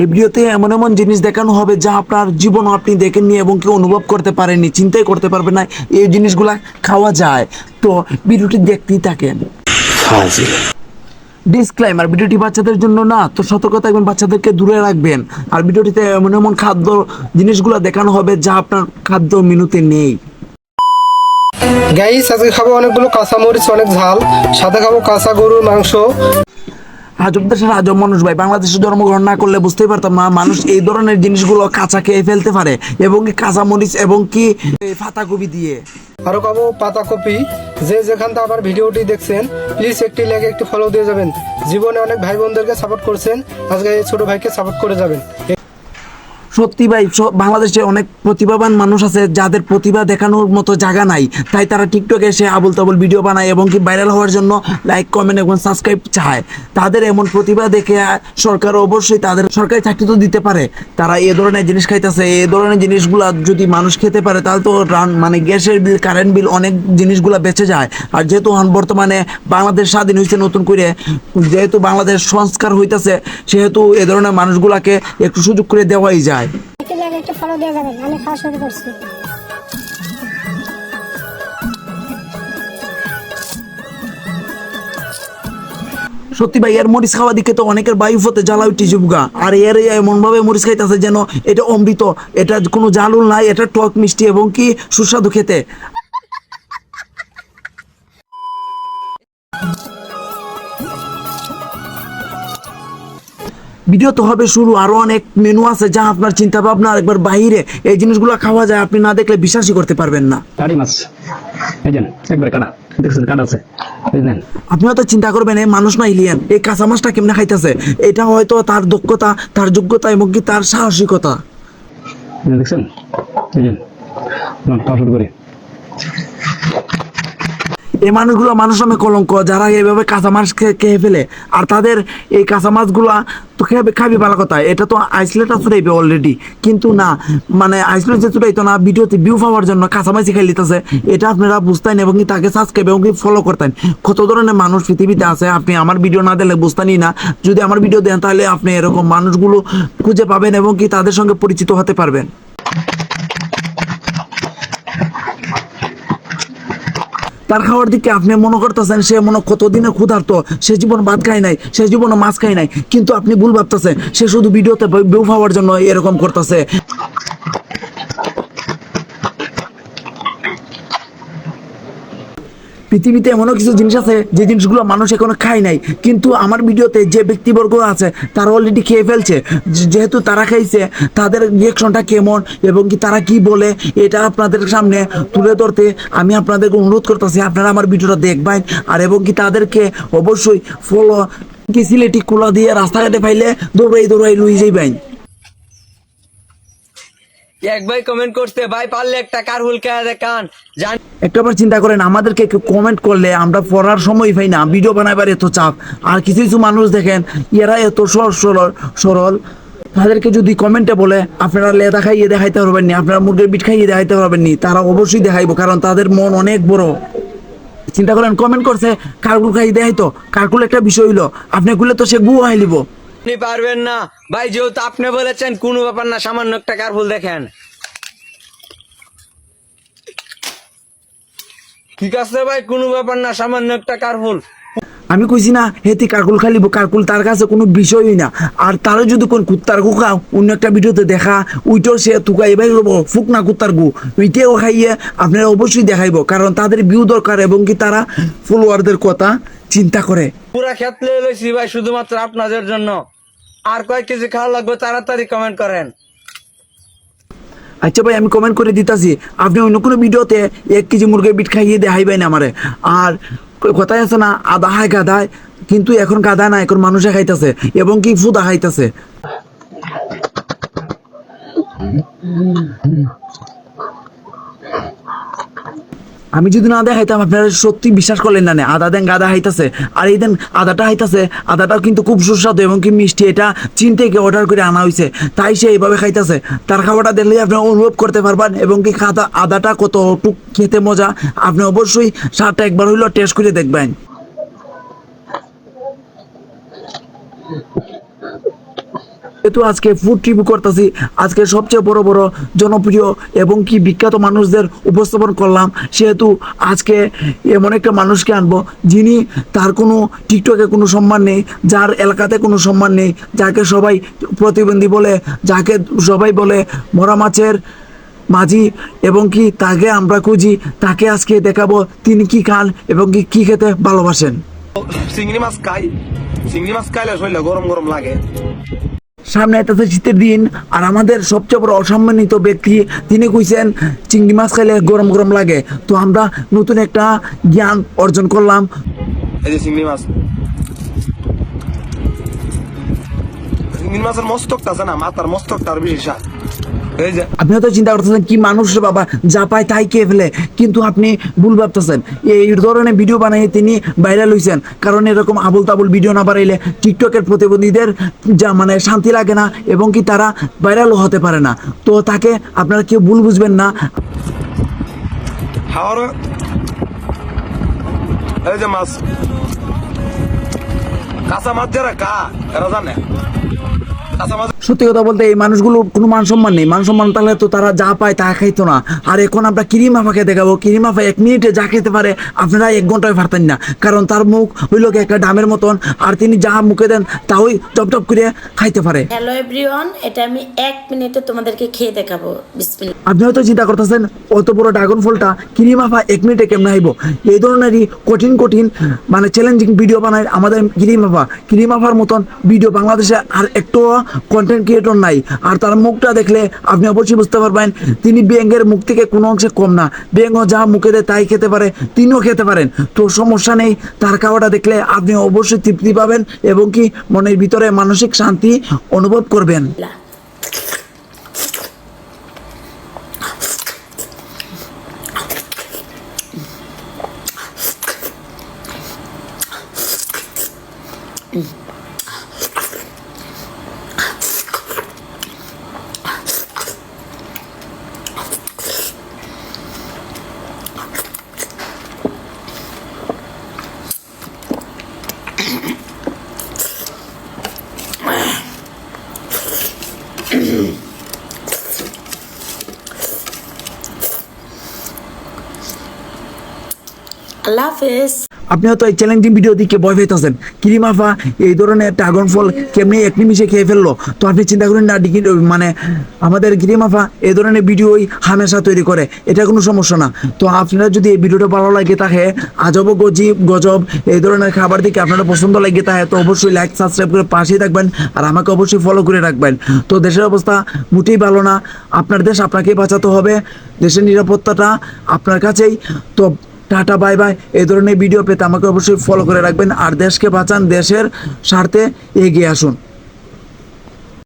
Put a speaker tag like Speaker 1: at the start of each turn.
Speaker 1: এই ভিডিওতে এমন এমন জিনিস দেখানো হবে যা আপনার জীবন আপনি দেখেননি এবং কেউ অনুভব করতে পারেননি চিন্তাই করতে পারবেন না এই জিনিসগুলা খাওয়া যায়। তো ভিডিওটি দেখতেই থাকেন। ডিসক্লাইমার ভিডিওটি বাচ্চাদের জন্য না তো সতর্ক থাকবেন বাচ্চাদেরকে দূরে রাখবেন। আর ভিডিওটিতে এমন এমন খাদ্য জিনিসগুলো দেখানো হবে যা আপনার খাদ্য মেনুতে নেই।
Speaker 2: গাইস আজকে খাব অনেকগুলো কাঁচা মরিচ অনেক ঝাল। সাথে খাব কাঁচা গরুর মাংস।
Speaker 1: আজব দেশের আজব মানুষ ভাই, বাংলাদেশে জন্মগ্রহণ না করলে বুঝতেই পারতাম না মানুষ এই ধরনের জিনিসগুলো কাঁচা খেয়ে ফেলতে পারে এবং কি কাঁচা মরিচ এবং কি পাতাকপি দিয়ে।
Speaker 2: আরও খাব পাতাকপি। যে যেখান থেকে আমার ভিডিওটি দেখছেন প্লিজ একটি লাইক একটি ফলো দিয়ে যাবেন। জীবনে অনেক ভাই বোনদেরকে সাপোর্ট করছেন। আজকে এই ছোট ভাইকে সাপোর্ট করে যাবেন।
Speaker 1: সত্যি ভাই বাংলাদেশে অনেক প্রতিভাবান মানুষ আছে যাদের প্রতিভা দেখানোর মতো জায়গা নাই। তাই তারা টিকটকে এসে আবল তাবুল ভিডিও বানায় এবং কি ভাইরাল হওয়ার জন্য লাইক কমেন্ট এবং সাবস্ক্রাইব চায়। তাদের এমন প্রতিভা দেখে সরকার অবশ্যই তাদের সরকারি চাকরি তো দিতে পারে। তারা এ ধরনের জিনিস খাইতেছে এই ধরনের জিনিসগুলো যদি মানুষ খেতে পারে তাহলে তো রান মানে গ্যাসের বিল কারেন্ট বিল অনেক জিনিসগুলা বেঁচে যায়। আর যেহেতু বর্তমানে বাংলাদেশ স্বাধীন হয়েছে নতুন করে, যেহেতু বাংলাদেশ সংস্কার হইতেছে, সেহেতু এ ধরনের মানুষগুলাকে একটু সুযোগ করে দেওয়াই যায়।
Speaker 3: একটু দিয়ে যাবেন আমি খাওয়া শুরু করছি।
Speaker 1: সত্যি ভাই, এর মরিচ খাওয়া দিকে তো অনেকের বায়ু ফতে জ্বালা উঠি জুবগা আর এর এমন ভাবে মরিচ খাইতেছে যেন এটা অমৃত, এটা কোনো জালুল নাই, এটা টক মিষ্টি এবং কি সুস্বাদু খেতে। ভিডিও তো হবে শুরু আরও অনেক মেনু আছে যা আপনার চিন্তা ভাবনা একবার বাইরে এই জিনিসগুলো খাওয়া যায় আপনি না দেখলে বিশ্বাসই করতে পারবেন না।
Speaker 4: কারি মাছ। এই যেন একবারে কাটা। দেখছেন কাটা আছে। বুঝলেন
Speaker 1: আপনিও তো চিন্তা করবেন এই মানুষ না ইলিয়ান এই কাঁচা মাছটা কেমনে খাইতেছে? এটা হয়তো তার দক্ষতা তার যোগ্যতা এবং কি তার সাহসিকতা।
Speaker 4: দেখছেন? এই যেন শুরু করি।
Speaker 1: এই মানুষগুলো মানুষ নামে কলঙ্ক, যারা এইভাবে কাঁচা মাছ খেয়ে ফেলে। আর তাদের এই কাঁচা মাছগুলা তো খেয়ে খাবি ভালো কথা। এটা তো আইসলেট চুরাইবে অলরেডি কিন্তু না মানে আইসলেট যে চুরাইতো না, ভিডিওতে ভিউ পাওয়ার জন্য কাঁচা মাছই খেয়ে লিতেছে এটা আপনারা বুঝতেন এবং কি তাকে সাবস্ক্রাইব এবং কি ফলো করতেন। কত ধরনের মানুষ পৃথিবীতে আছে, আপনি আমার ভিডিও না দিলে বুঝতেনই না। যদি আমার ভিডিও দেন তাহলে আপনি এরকম মানুষগুলো খুঁজে পাবেন এবং কি তাদের সঙ্গে পরিচিত হতে পারবেন। তার খাওয়ার দিকে আপনি মনে করতেছেন সে মনে কতদিনে ক্ষুধার্ত, সে জীবন ভাত খায় নাই, সে জীবনে মাছ খায় নাই, কিন্তু আপনি ভুল ভাবতেছেন, সে শুধু ভিডিওতে বেউ পাওয়ার জন্য এরকম করতেছে। পৃথিবীতে এমনও কিছু জিনিস আছে যে জিনিসগুলো মানুষ এখনও খায় নাই। কিন্তু আমার ভিডিওতে যে ব্যক্তিবর্গ আছে, তারা অলরেডি খেয়ে ফেলছে। যেহেতু তারা খাইছে, তাদের রিয়েকশনটা কেমন এবং কি তারা কি বলে, এটা আপনাদের সামনে তুলে ধরতে আমি আপনাদেরকে অনুরোধ করতেছি, আপনারা আমার ভিডিওটা দেখবেন। আর এবং কি তাদেরকে অবশ্যই ফলো কি সিলেটি কুলা দিয়ে রাস্তাঘাটে পাইলে দৌড়াই দৌড়াই লুই যাইবেন।
Speaker 5: এক ভাই কমেন্ট করতে ভাই, পারলে একটা কার হুলকা দেখান জান
Speaker 1: একটাবার চিন্তা করেন, আমাদেরকে কেউ কমেন্ট করলে আমরা পড়ার সময় পাই না ভিডিও বানাবার এত চাপ। আর কিছু কিছু মানুষ দেখেন, এরা এত সহজ সরল সরল। তাদেরকে যদি কমেন্টে বলে, আপনারা লেদা খাইয়ে দেখাইতে পারবেন নি, আপনারা মুরগির বিট খাইয়ে দেখাইতে পারবেন নি, তারা অবশ্যই দেখাইবো, কারণ তাদের মন অনেক বড়। চিন্তা করেন কমেন্ট করছে, কারকুল খাইয়ে দেখাইতো? কারকুল একটা বিষয় হইল, আপনি গুলে তো সে গু হাইলিব।
Speaker 5: আপনি পারবেন না। ভাই, যেহেতু আপনি বলেছেন, কোনো ব্যাপার না, সামান্য একটা কারফুল দেখেন। ঠিক আছে ভাই, কোনো ব্যাপার না, সামান্য একটা কার ফুল
Speaker 1: আমি কইছি না হেতি কারকুল খালিব কারকুল তার কাছে কোনো বিষয়ই না। আর তারও যদি কোন কুত্তার গু খাও অন্য একটা ভিডিওতে দেখা উইটাও সে তুকাই ভাই রব ফুক না কুত্তার গু। উইটাও খাইয়ে আপনারা অবশ্যই দেখাইব কারণ তাদের ভিউ দরকার এবং কি তারা ফলোয়ারদের কথা চিন্তা করে।
Speaker 5: পুরা ক্ষেত্রে লইছি ভাই শুধুমাত্র আপনাদের জন্য। আর কয়েক কেজি খাওয়া লাগবে তাড়াতাড়ি কমেন্ট করেন।
Speaker 1: আচ্ছা ভাই আমি কমেন্ট করে দিতাছি। আপনি অন্য কোনো ভিডিওতে এক কেজি মুরগির বিট খাইয়ে দেখাইবেন আমারে। আর কথাই আছে না, আদা হায় গাদায়, কিন্তু এখন গাদা না এখন মানুষে খাইতেছে, এবং কি ফুদা খাইতেছে? আমি যদি না দেখাইতাম, আপনারা সত্যি বিশ্বাস করলেন না আদা দেন গাদা হাইতাছে আর এই দেন আদাটা হাইতাছে আদাটাও কিন্তু খুব সুস্বাদু এবং কি মিষ্টি, এটা চীন থেকে অর্ডার করে আনা হয়েছে তাই সে এইভাবে খাইতাছে। তার খাবারটা দেখলে আপনি অনুভব করতে পারবেন এবং কি খাতা, আদাটা কতটুক খেতে মজা, আপনি অবশ্যই স্বাদটা একবার হইলেও টেস্ট করে দেখবেন। যেহেতু আজকে ফুড রিভিউ করতেছি। আজকে সবচেয়ে বড় বড় জনপ্রিয় এবং কি বিখ্যাত মানুষদের উপস্থাপন করলাম, সেহেতু আজকে এমন একটা মানুষকে আনব যিনি তার কোনো টিকটকে কোনো সম্মান নেই, যার এলাকাতে কোনো সম্মান নেই, যাকে সবাই প্রতিবন্ধী বলে, যাকে সবাই বলে মরা মাছের মাঝি এবং কি তাকে আমরা খুঁজি, তাকে আজকে দেখাবো তিনি কি খান এবং কি কি খেতে ভালোবাসেন।
Speaker 6: চিংড়ি মাছ খাই, চিংড়ি মাছ খাইলে শরীরে গরম গরম লাগে।
Speaker 1: সামনে এটা তো শীতের দিন, আর আমাদের সবচেয়ে বড় অসম্মানিত ব্যক্তি তিনি কইছেন, চিংড়ি মাছ খাইলে গরম গরম লাগে। তো আমরা নতুন একটা জ্ঞান অর্জন করলাম।
Speaker 6: এই যে চিংড়ি মাছ। চিংড়ি মাছের মস্তকটা আছে না? মাথার মস্তকটা আর বেশি স্বাদ এই যে
Speaker 1: আপনি হয়তো চিন্তা করতেছেন কি মানুষ বাবা যা পায় তাই খেয়ে ফেলে। কিন্তু আপনি ভুল ভাবতেছেন। এই ধরনের ভিডিও বানিয়ে তিনি ভাইরাল হয়েছেন কারণ এরকম আবল তাবল ভিডিও না বানাইলে টিকটকের প্রতিবন্ধীদের যা মানে শান্তি লাগে না এবং কি তারা ভাইরালও হতে পারে না। তো তাকে আপনারা কেউ ভুল বুঝবেন না।
Speaker 6: এই যে মাছ। কাঁচা মাছ যারা কা এরা জানে। কাঁচা মাছ
Speaker 1: সত্যি কথা বলতে এই মানুষগুলো কোনো মান সম্মান নেই। মান সম্মান তাহলে তো তারা যা পায় তা খাইতো না। আর এখন আমরা কিরিমাফাকে দেখাবো। কিরিমাফা এক মিনিটে যা খেতে পারে আপনারা এক ঘন্টায় পারতেন না। কারণ তার মুখ হইল একটা ডামের মতন। আর তিনি যা মুখে দেন তাই টপ টপ করে খাইতে পারে।
Speaker 7: হ্যালো এভরিওয়ান এটা আমি এক মিনিটে তোমাদেরকে খেয়ে দেখাবো। বিসমিল্লাহ।
Speaker 1: আপনি হয়তো চিন্তা করতেছেন অত বড় ড্রাগন ফলটা কিরিমাফা এক মিনিটে কেমনে আইব এই ধরনেরই কঠিন কঠিন মানে চ্যালেঞ্জিং ভিডিও বানায় আমাদের কিরিমাফা কিরিমাফার মতন ভিডিও বাংলাদেশে আর একটু কন্টেন্ট ক্রিয়েটর নাই। আর তার মুখটা দেখলে আপনি অবশ্যই বুঝতে পারবেন, তিনি ব্যাঙ্গের মুখ থেকে কোনো অংশে কম না। ব্যাঙ্গ যা মুখে দেয় তাই খেতে পারে, তিনিও খেতে পারেন। তো সমস্যা নেই, তার খাওয়াটা দেখলে আপনি অবশ্যই তৃপ্তি পাবেন এবং কি মনের ভিতরে মানসিক শান্তি অনুভব করবেন।
Speaker 7: আল্লাহ
Speaker 1: আপনি হয়তো এই চ্যালেঞ্জিং ভিডিও দিকে ভয় পেতেছেন কিরিমাফা এই ধরনের ড্রাগন ফল কেমনি এক নিমিষে খেয়ে ফেলল? তো আপনি চিন্তা করেন না, ডিগি মানে আমাদের গিরিমাফা এই ধরনের ভিডিওই হামেশা তৈরি করে। এটা কোনো সমস্যা না। তো আপনারা যদি এই ভিডিওটা ভালো লাগে থাকে আজব গজিব, গজব, এই ধরনের খাবার দিকে আপনারা পছন্দ লাগে থাকে তো অবশ্যই লাইক সাবস্ক্রাইব করে পাশেই থাকবেন আর আমাকে অবশ্যই ফলো করে রাখবেন। তো দেশের অবস্থা মোটেই ভালো না। আপনার দেশ আপনাকেই বাঁচাতে হবে। দেশের নিরাপত্তাটা আপনার কাছেই। তো টাটা বাই বাই এই ধরনের ভিডিও পেতে আমাকে অবশ্যই ফলো করে রাখবেন। আর দেশকে বাঁচান, দেশের স্বার্থে এগিয়ে আসুন।